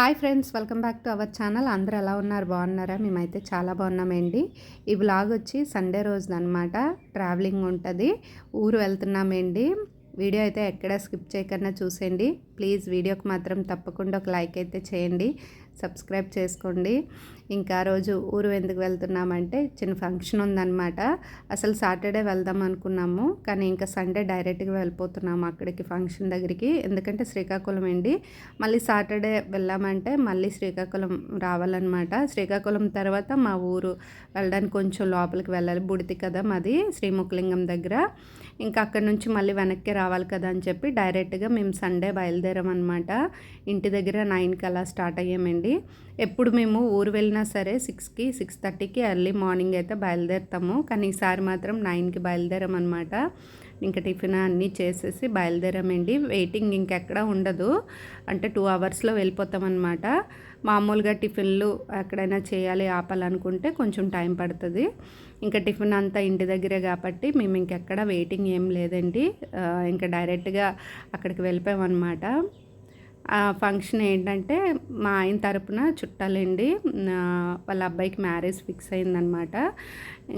Hi friends welcome back to our channel. అందరూ ఎలా ఉన్నారు? బాగున్నారా? మేమైతే చాలా బాగున్నామండి. ఈ బ్లాగ్ వచ్చి సండే రోజున అనమాట ట్రావెలింగ్ ఉంటుంది. ఊరు వెళ్తున్నామండి. వీడియో అయితే ఎక్కడ స్కిప్ చేయకుండా చూసేయండి. ప్లీజ్ వీడియోకి మాత్రం తప్పకుండా ఒక లైక్ అయితే చేయండి. సబ్స్క్రైబ్ చేసుకోండి. ఇంకా రోజు ఊరు ఎందుకు వెళ్తున్నామంటే చిన్న ఫంక్షన్ ఉందన్నమాట. అసలు సాటర్డే వెళ్దాం అనుకున్నాము. కానీ ఇంకా సండే డైరెక్ట్గా వెళ్ళిపోతున్నాము అక్కడికి ఫంక్షన్ దగ్గరికి. ఎందుకంటే శ్రీకాకుళం అండి. మళ్ళీ సాటర్డే వెళ్ళామంటే మళ్ళీ శ్రీకాకుళం రావాలన్నమాట. శ్రీకాకుళం తర్వాత మా ఊరు వెళ్ళడానికి కొంచెం లోపలికి వెళ్ళాలి. బుడితి కదా మాది శ్రీముఖలింగం దగ్గర. ఇంకా అక్కడ నుంచి మళ్ళీ వెనక్కి రావాలి కదా అని చెప్పి డైరెక్ట్గా మేము సండే బయలుదేరామన్నమాట. ఇంటి దగ్గర నైన్కి అలా స్టార్ట్ అయ్యామండి. ఎప్పుడు మేము ఊరు వెళ్ళినా సరే సిక్స్కి సిక్స్ థర్టీకి ఎర్లీ మార్నింగ్ అయితే బయలుదేరుతాము. కానీ ఈసారి మాత్రం నైన్కి బయలుదేరామన్నమాట. ఇంకా టిఫిన్ అన్నీ చేసేసి బయలుదేరామండి. వెయిటింగ్ ఇంకెక్కడ ఉండదు. అంటే టూ అవర్స్లో వెళ్ళిపోతామన్నమాట. మామూలుగా టిఫిన్లు ఎక్కడైనా చేయాలి ఆపాలనుకుంటే కొంచెం టైం పడుతుంది. ఇంకా టిఫిన్ అంతా ఇంటి దగ్గరే కాబట్టి మేము ఇంకెక్కడ వెయిటింగ్ ఏం లేదండి. ఇంకా డైరెక్ట్గా అక్కడికి వెళ్ళిపోయామన్నమాట. ఫంక్షన్ ఏంటంటే మా ఆయన తరపున చుట్టాలండి. వాళ్ళ అబ్బాయికి మ్యారేజ్ ఫిక్స్ అయిందనమాట.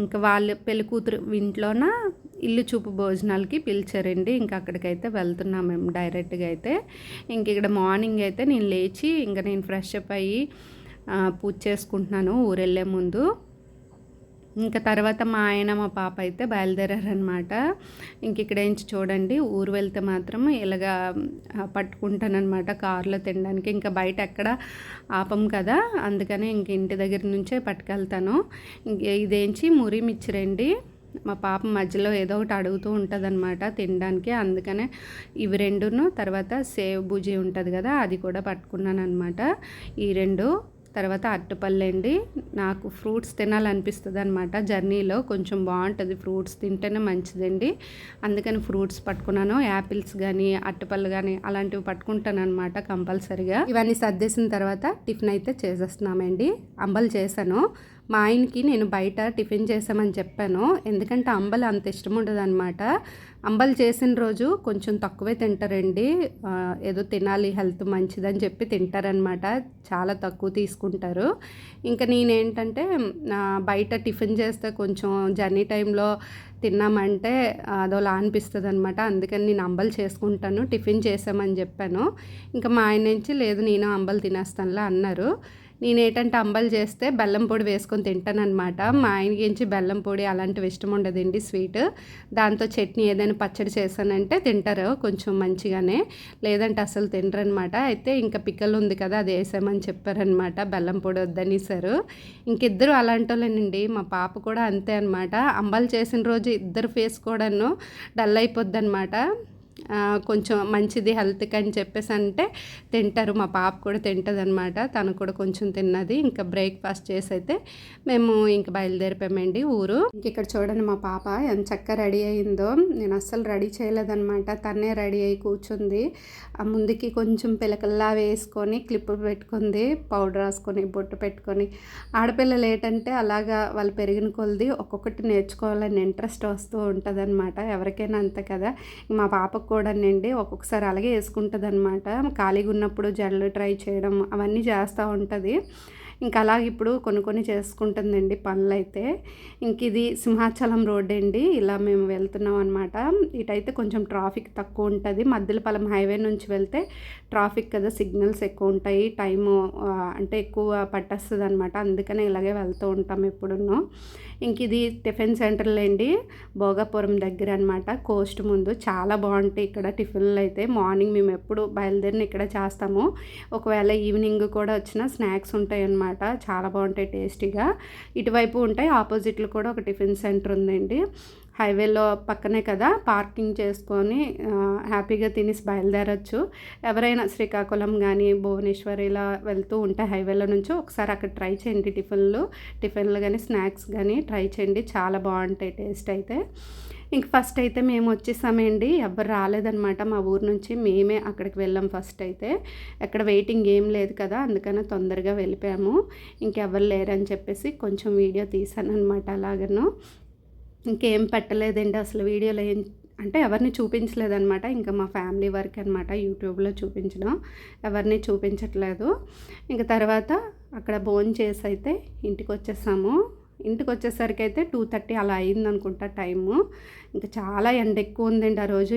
ఇంకా వాళ్ళు పెళ్ళి కూతురు ఇంట్లోన ఇల్లు చూపు భోజనాలకి పిలిచారండి. ఇంకా అక్కడికైతే వెళ్తున్నాం మేము డైరెక్ట్గా అయితే. ఇంక ఇక్కడ మార్నింగ్ అయితే నేను లేచి ఇంకా నేను ఫ్రెష్ అప్ అయ్యి పూజ చేసుకుంటున్నాను. ఊరెళ్ళే ముందు. ఇంకా తర్వాత మా ఆయన మా పాప అయితే బయలుదేరారనమాట ఇంక ఇక్కడ ఏంచి చూడండి ఊరు వెళ్తే మాత్రం ఇలాగా పట్టుకుంటానమాట కారులో తినడానికి. ఇంకా బయట ఎక్కడ ఆపం కదా అందుకనే ఇంక ఇంటి దగ్గర నుంచే పట్టుకెళ్తాను. ఇదేంచి మురి మిచ్చిరండి మా పాప మధ్యలో ఏదో ఒకటి అడుగుతూ ఉంటుంది అనమాట తినడానికి. అందుకనే ఇవి రెండును తర్వాత సేవ్ బుజీ ఉంటుంది కదా అది కూడా పట్టుకున్నాను అనమాట ఈ రెండు తర్వాత అరటిపళ్ళు అండి నాకు ఫ్రూట్స్ తినాలనిపిస్తుంది అనమాట జర్నీలో కొంచెం బాగుంటుంది ఫ్రూట్స్ తింటేనే మంచిదండి. అందుకని ఫ్రూట్స్ పట్టుకున్నాను. యాపిల్స్ కానీ అరటిపళ్ళు కానీ అలాంటివి పట్టుకుంటాను అనమాట కంపల్సరిగా. ఇవన్నీ సర్దేసిన తర్వాత టిఫిన్ అయితే చేసేస్తున్నామండి. అంబలు చేశాను. మా ఆయనకి నేను బయట టిఫిన్ చేసామని చెప్పాను. ఎందుకంటే అంబలి అంత ఇష్టం ఉండదు అనమాట అంబలి చేసిన రోజు కొంచెం తక్కువే తింటారండి. ఏదో తినాలి హెల్త్ మంచిదని చెప్పి తింటారనమాట చాలా తక్కువ తీసుకుంటారు. ఇంకా నేనేంటంటే బయట టిఫిన్ చేస్తే కొంచెం జర్నీ టైంలో తిన్నామంటే అదోలా అనిపిస్తుంది అనమాట అందుకని నేను అంబలు చేసుకుంటాను టిఫిన్ చేసామని చెప్పాను. ఇంకా మా ఆయన నుంచి లేదు నేను అంబలు తినేస్తానులే అన్నారు. నేను ఏంటంటే అంబలు చేస్తే బెల్లం పొడి వేసుకొని తింటానమాట మా ఆయనకించి బెల్లం పొడి అలాంటివి ఇష్టం ఉండదండి స్వీట్. దాంతో చట్నీ ఏదైనా పచ్చడి చేశానంటే తింటారు కొంచెం మంచిగానే. లేదంటే అసలు తినరనమాట అయితే ఇంకా పిక్కలు ఉంది కదా అది వేసామని చెప్పారనమాట బెల్లం పొడి వద్దనిసారు. ఇంకిద్దరు అలాంటోళ్ళేనండి మా పాప కూడా అంతే అనమాట అంబలు చేసిన రోజు ఇద్దరు ఫేస్ కూడాను డల్ అయిపోద్ది అనమాట కొంచెం మంచిది హెల్త్కి అని చెప్పేసి అంటే తింటారు. మా పాప కూడా తింటుంది అనమాట తను కూడా కొంచెం తిన్నది. ఇంకా బ్రేక్ఫాస్ట్ చేసి అయితే మేము ఇంక బయలుదేరిపోయామండి ఊరు. ఇంక ఇక్కడ చూడండి మా పాప ఎంత చక్కగా రెడీ అయిందో. నేను అస్సలు రెడీ చేయలేదనమాట తనే రెడీ అయి కూర్చుంది. ఆ ముందుకి కొంచెం పిలకల్లా వేసుకొని క్లిప్ పెట్టుకుంది. పౌడర్ రాసుకొని బొట్టు పెట్టుకొని. ఆడపిల్లలు ఏంటంటే అలాగా వాళ్ళు పెరిగిన కొలది ఒక్కొక్కటి నేర్చుకోవాలని ఇంట్రెస్ట్ వస్తూ ఉంటుంది అనమాట ఎవరికైనా అంతే కదా. మా పాపకు కూడానండి ఒక్కొక్కసారి అలాగే వేసుకుంటుంది అనమాట ఖాళీగా ఉన్నప్పుడు జడలు ట్రై చేయడం అవన్నీ చేస్తూ ఉంటుంది. ఇంకా అలాగే ఇప్పుడు కొన్ని కొన్ని చేసుకుంటుందండి పనులు అయితే ఇంక ఇది సింహాచలం రోడ్ అండి ఇలా మేము వెళ్తున్నాం అనమాట ఇటైతే కొంచెం ట్రాఫిక్ తక్కువ ఉంటుంది. మద్దిలపాలెం హైవే నుంచి వెళ్తే ట్రాఫిక్ కదా సిగ్నల్స్ ఎక్కువ ఉంటాయి. టైము అంటే ఎక్కువ పట్టేస్తుంది అనమాట అందుకనే ఇలాగే వెళ్తూ ఉంటాం ఎప్పుడున్నో. ఇంక ఇది టిఫిన్ సెంటర్లేండి. భోగాపురం దగ్గర అనమాట కోస్ట్ ముందు చాలా బాగుంటాయి ఇక్కడ టిఫిన్లు అయితే. మార్నింగ్ మేము ఎప్పుడు బయలుదేరిన ఇక్కడ చేస్తాము. ఒకవేళ ఈవినింగ్ కూడా వచ్చిన స్నాక్స్ ఉంటాయి అన్నమాట చాలా బాగుంటాయి టేస్టీగా. ఇటువైపు ఉంటాయి. ఆపోజిట్లో కూడా ఒక టిఫిన్ సెంటర్ ఉందండి. హైవేలో పక్కనే కదా పార్కింగ్ చేసుకొని హ్యాపీగా తినేసి బయలుదేరచ్చు. ఎవరైనా శ్రీకాకుళం కానీ భువనేశ్వర్ ఇలా వెళ్తూ ఉంటే హైవేలో నుంచి ఒకసారి అక్కడ ట్రై చేయండి. టిఫిన్లు టిఫిన్లు కానీ స్నాక్స్ కానీ ట్రై చేయండి. చాలా బాగుంటాయి టేస్ట్ అయితే. ఇంక ఫస్ట్ అయితే మేము వచ్చేసామండి. ఎవరు రాలేదనమాట మా ఊరు నుంచి మేమే అక్కడికి వెళ్ళాం ఫస్ట్ అయితే. ఎక్కడ వెయిటింగ్ ఏం లేదు కదా అందుకని తొందరగా వెళ్ళిపోయాము. ఇంకెవరు లేరని చెప్పేసి కొంచెం వీడియో తీసాను అనమాట అలాగను. ఇంకేం పెట్టలేదండి అసలు వీడియోలో ఏం అంటే ఎవరిని చూపించలేదన్నమాట. ఇంకా మా ఫ్యామిలీ వర్క్ అనమాట యూట్యూబ్లో చూపించడం. ఎవరిని చూపించట్లేదు. ఇంకా తర్వాత అక్కడ భోజనం చేసి అయితే ఇంటికి వచ్చేసాము. ఇంటికి వచ్చేసరికి అయితే టూ థర్టీ అలా అయింది అనుకుంటా టైము. ఇంకా చాలా ఎండ ఎక్కువ ఉందండి ఆ రోజు.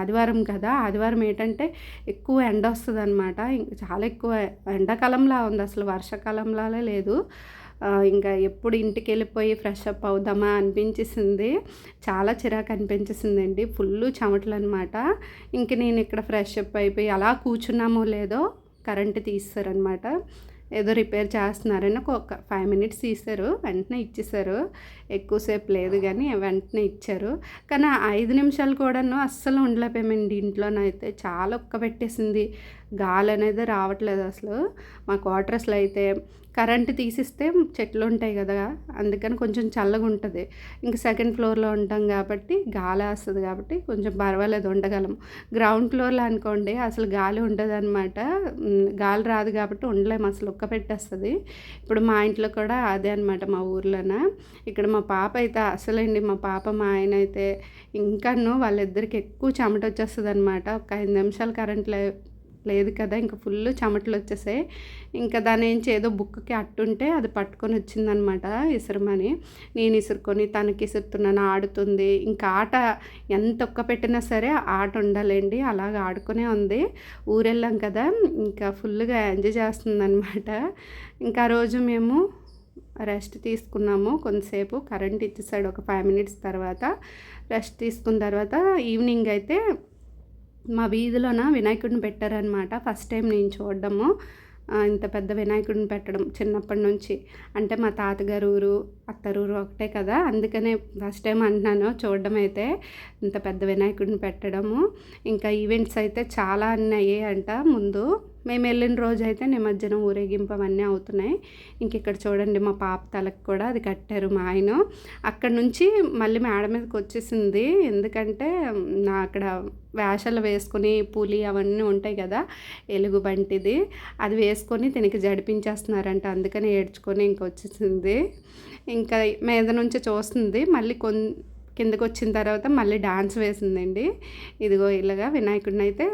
ఆదివారం కదా. ఆదివారం ఏంటంటే ఎక్కువ ఎండ వస్తుంది అనమాట ఇంకా చాలా ఎక్కువ ఎండాకాలంలా ఉంది అసలు. వర్షాకాలంలానే లేదు. ఇంకా ఎప్పుడు ఇంటికి వెళ్ళిపోయి ఫ్రెష్ అప్ అవుదామా అనిపించేసింది. చాలా చిరాకు అనిపించేసిందండి. ఫుల్ చెమటలు అనమాట ఇంక నేను ఇక్కడ ఫ్రెష్ అప్ అయిపోయి అలా కూర్చున్నామో లేదో కరెంటు తీస్తారనమాట ఏదో రిపేర్ చేస్తున్నారని ఒక ఫైవ్ మినిట్స్ తీశారు. వెంటనే ఇచ్చేసారు ఎక్కువసేపు లేదు కానీ వెంటనే ఇచ్చారు. కానీ ఐదు నిమిషాలు కూడాను అస్సలు ఉండలేకపోయామండి. ఇంట్లోనైతే చాలా ఒక్క పెట్టేసింది గాలి అనేది రావట్లేదు అసలు. మా క్వార్టర్స్లో అయితే కరెంటు తీసిస్తే చెట్లు ఉంటాయి కదా అందుకని కొంచెం చల్లగా ఉంటుంది ఇంక సెకండ్ ఫ్లోర్లో ఉంటాం కాబట్టి గాలి వస్తుంది కాబట్టి కొంచెం పర్వాలేదు ఉండగలం. గ్రౌండ్ ఫ్లోర్లో అనుకోండి అసలు గాలి ఉండదు అనమాట గాలి రాదు కాబట్టి ఉండలేము అసలు ఒక్క పెట్టేస్తుంది. ఇప్పుడు మా ఇంట్లో కూడా అదే అనమాట మా ఊర్లోన. ఇక్కడ మా పాప అయితే అసలండి మా పాప మా ఆయన అయితే ఇంకాను వాళ్ళిద్దరికి ఎక్కువ చెమట వచ్చేస్తుంది అనమాట ఒక ఐదు నిమిషాలు కరెంట్ లే లేదు కదా ఇంకా ఫుల్ చెమటలు వచ్చేసాయి. ఇంకా దాని ఏం ఏదో బుక్కి అట్టుంటే అది పట్టుకొని వచ్చిందనమాట ఇసురమని. నేను ఇసురుకొని తనకి ఇసురుతున్నాను ఆడుతుంది. ఇంకా ఆట ఎంత ఒక్క పెట్టినా సరే ఆట ఉండాలండి. అలాగ ఆడుకునే ఉంది. ఊరెళ్ళాం కదా ఇంకా ఫుల్గా ఎంజాయ్ చేస్తుందనమాట. ఇంకా రోజు మేము రెస్ట్ తీసుకున్నాము కొంతసేపు. కరెంట్ ఇచ్చేసాడు ఒక ఫైవ్ మినిట్స్ తర్వాత. రెస్ట్ తీసుకున్న తర్వాత ఈవినింగ్ అయితే మా వీధిలోన వినాయకుడిని పెట్టారనమాట ఫస్ట్ టైం నేను చూడడము. ఇంత పెద్ద వినాయకుడిని పెట్టడం చిన్నప్పటి నుంచి. అంటే మా తాతగారు ఊరు అత్తరూరు ఒకటే కదా. అందుకనే ఫస్ట్ టైం అంటున్నాను చూడడం అయితే ఇంత పెద్ద వినాయకుడిని పెట్టడము. ఇంకా ఈవెంట్స్ అయితే చాలా అన్నీ అయ్యాయంట ముందు. మేము వెళ్ళిన రోజు అయితే నిమజ్జనం ఊరేగింపు అవన్నీ అవుతున్నాయి. ఇంక ఇక్కడ చూడండి మా పాప తలకు కూడా అది కట్టారు మా ఆయన. అక్కడ నుంచి మళ్ళీ మేడ మీదకి వచ్చేసింది. ఎందుకంటే నా అక్కడ వేషాలు వేసుకొని పులి అవన్నీ ఉంటాయి కదా ఎలుగు బంటిది అది వేసుకొని తినకి జడిపించేస్తున్నారంట. అందుకని ఏడ్చుకొని ఇంక వచ్చేసింది. ఇంకా మీద నుంచి చూస్తుంది. మళ్ళీ కొన్ కిందకు వచ్చిన తర్వాత మళ్ళీ డాన్స్ వేసిందండి. ఇదిగో ఇలాగా వినాయకుడిని అయితే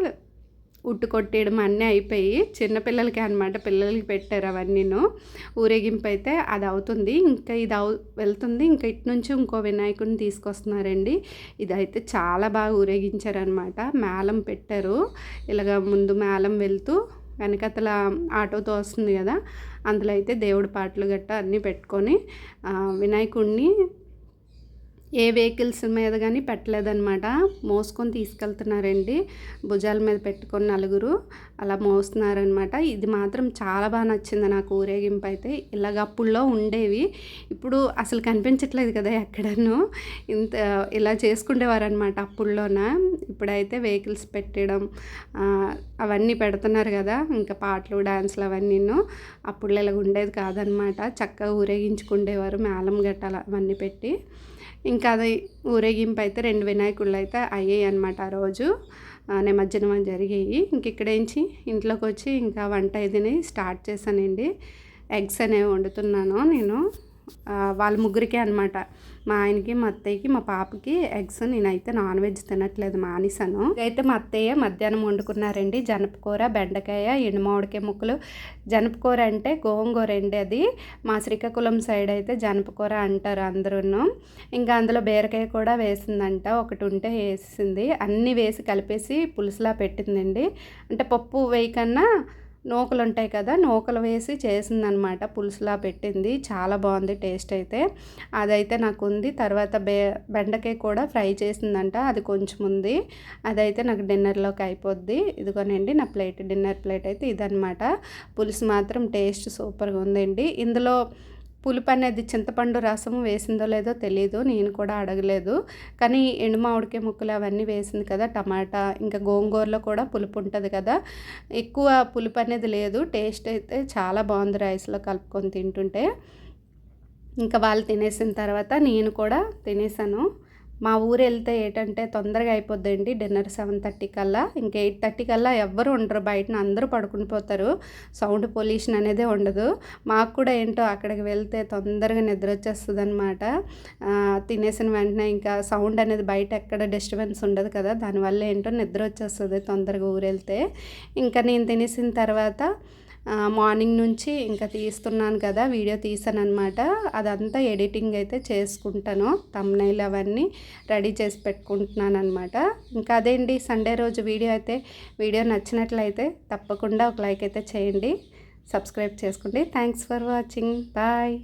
ఉట్టు కొట్టేయడం అన్నీ అయిపోయి చిన్నపిల్లలకి అనమాట పిల్లలకి పెట్టారు అవన్నీను. ఊరేగింపు అయితే అది అవుతుంది. ఇంకా ఇది అవు వెళ్తుంది. ఇంకా ఇటు నుంచి ఇంకో వినాయకుడిని తీసుకొస్తున్నారండి. ఇదైతే చాలా బాగా ఊరేగించారనమాట మేళం పెట్టారు. ఇలాగ ముందు మేళం వెళ్తూ వెనకతల ఆటోతో వస్తుంది కదా. అందులో అయితే దేవుడి పాటలు గట్ట అన్నీ పెట్టుకొని వినాయకుడిని ఏ వెహికల్స్ మీద కానీ పెట్టలేదన్నమాట. మోసుకొని తీసుకెళ్తున్నారండి. భుజాల మీద పెట్టుకొని నలుగురు అలా మోస్తున్నారనమాట ఇది మాత్రం చాలా బాగా నచ్చింది నాకు ఊరేగింపు అయితే. ఇలాగ అప్పుల్లో ఉండేవి. ఇప్పుడు అసలు కనిపించట్లేదు కదా ఎక్కడనో. ఇంత ఇలా చేసుకునేవారనమాట అప్పుల్లోన ఇప్పుడైతే వెహికల్స్ పెట్టడం అవన్నీ పెడుతున్నారు కదా. ఇంకా పాటలు డ్యాన్స్లు అవన్నీ అప్పుడు ఇలాగ ఉండేది కాదనమాట చక్కగా ఊరేగించుకుండేవారు మేళం గట్టాలు అవన్నీ పెట్టి. ఇంకా అది ఊరేగింపు అయితే రెండు వినాయకుళ్ళు అయితే అయ్యాయి అనమాట ఆ రోజు. నిమజ్జనం జరిగాయి. ఇంక ఇక్కడేంచి ఇంట్లోకి వచ్చి ఇంకా వంట ఇదిని స్టార్ట్ చేశానండి. ఎగ్స్ అనేవి వండుతున్నాను నేను. వాళ్ళ ముగ్గురికే అనమాట మా ఆయనకి మా అత్తయ్యకి మా పాపకి ఎగ్స్ నేనైతే నాన్ వెజ్ తినట్లేదు మానేసాను అయితే మా అత్తయ్య మధ్యాహ్నం వండుకున్నారండి. జనపకూర బెండకాయ ఎండుమామిడికాయ ముక్కలు. జనపకూర అంటే గోంగూర అండి అది. మా శ్రీకాకుళం సైడ్ అయితే జనపకూర అంటారు అందరూ ఇంకా అందులో బీరకాయ కూడా వేసిందంట. ఒకటి ఉంటే వేసింది. అన్నీ వేసి కలిపేసి పులుసులా పెట్టిందండి. అంటే పప్పు వేయకన్నా నూకలు ఉంటాయి కదా నూకలు వేసి చేసిందనమాట. పులుసులా పెట్టింది. చాలా బాగుంది టేస్ట్ అయితే. అదైతే నాకు ఉంది తర్వాత బే బెండకాయ కూడా ఫ్రై చేసిందంట. అది కొంచెం ఉంది అదైతే నాకు డిన్నర్లోకి అయిపోద్ది. ఇదిగోనండి నా ప్లేట్ డిన్నర్ ప్లేట్ అయితే ఇదనమాట. పులుసు మాత్రం టేస్ట్ సూపర్గా ఉందండి ఇందులో పులుపు అనేది చింతపండు రసము వేసిందో లేదో తెలియదు నేను కూడా అడగలేదు. కానీ ఎండు మామిడికాయ ముక్కలు అవన్నీ వేసింది కదా టమాటా ఇంకా గోంగూరలో కూడా పులుపు ఉంటుంది కదా. ఎక్కువ పులుపు అనేది లేదు టేస్ట్ అయితే చాలా బాగుంది రైస్లో కలుపుకొని తింటుంటే. ఇంకా వాళ్ళు తినేసిన తర్వాత నేను కూడా తినేసాను. మా ఊరు వెళ్తే ఏంటంటే తొందరగా అయిపోద్దండి. డిన్నర్ సెవెన్ థర్టీ కల్లా. ఇంకా ఎయిట్ థర్టీ కల్లా ఎవ్వరు ఉండరు. బయటన అందరూ పడుకుని పోతారు. సౌండ్ పొల్యూషన్ అనేది ఉండదు. మాకు కూడా ఏంటో అక్కడికి వెళ్తే తొందరగా నిద్ర వచ్చేస్తుంది అనమాట తినేసిన వెంటనే ఇంకా సౌండ్ అనేది బయట ఎక్కడ డిస్టర్బెన్స్ ఉండదు కదా. దానివల్ల ఏంటో నిద్ర వచ్చేస్తుంది తొందరగా ఊరు వెళ్తే. ఇంకా నేను తినేసిన తర్వాత మార్నింగ్ నుంచి ఇంకా తీస్తున్నాను కదా వీడియో తీసాను అనమాట అదంతా ఎడిటింగ్ అయితే చేసుకుంటాను. తమ్నైల్ అవన్నీ రెడీ చేసి పెట్టుకుంటున్నాను అనమాట ఇంకా అదేంటి సండే రోజు వీడియో అయితే వీడియో నచ్చినట్లయితే తప్పకుండా ఒక లైక్ అయితే చేయండి. సబ్స్క్రైబ్ చేసుకోండి. Thanks for watching. బాయ్.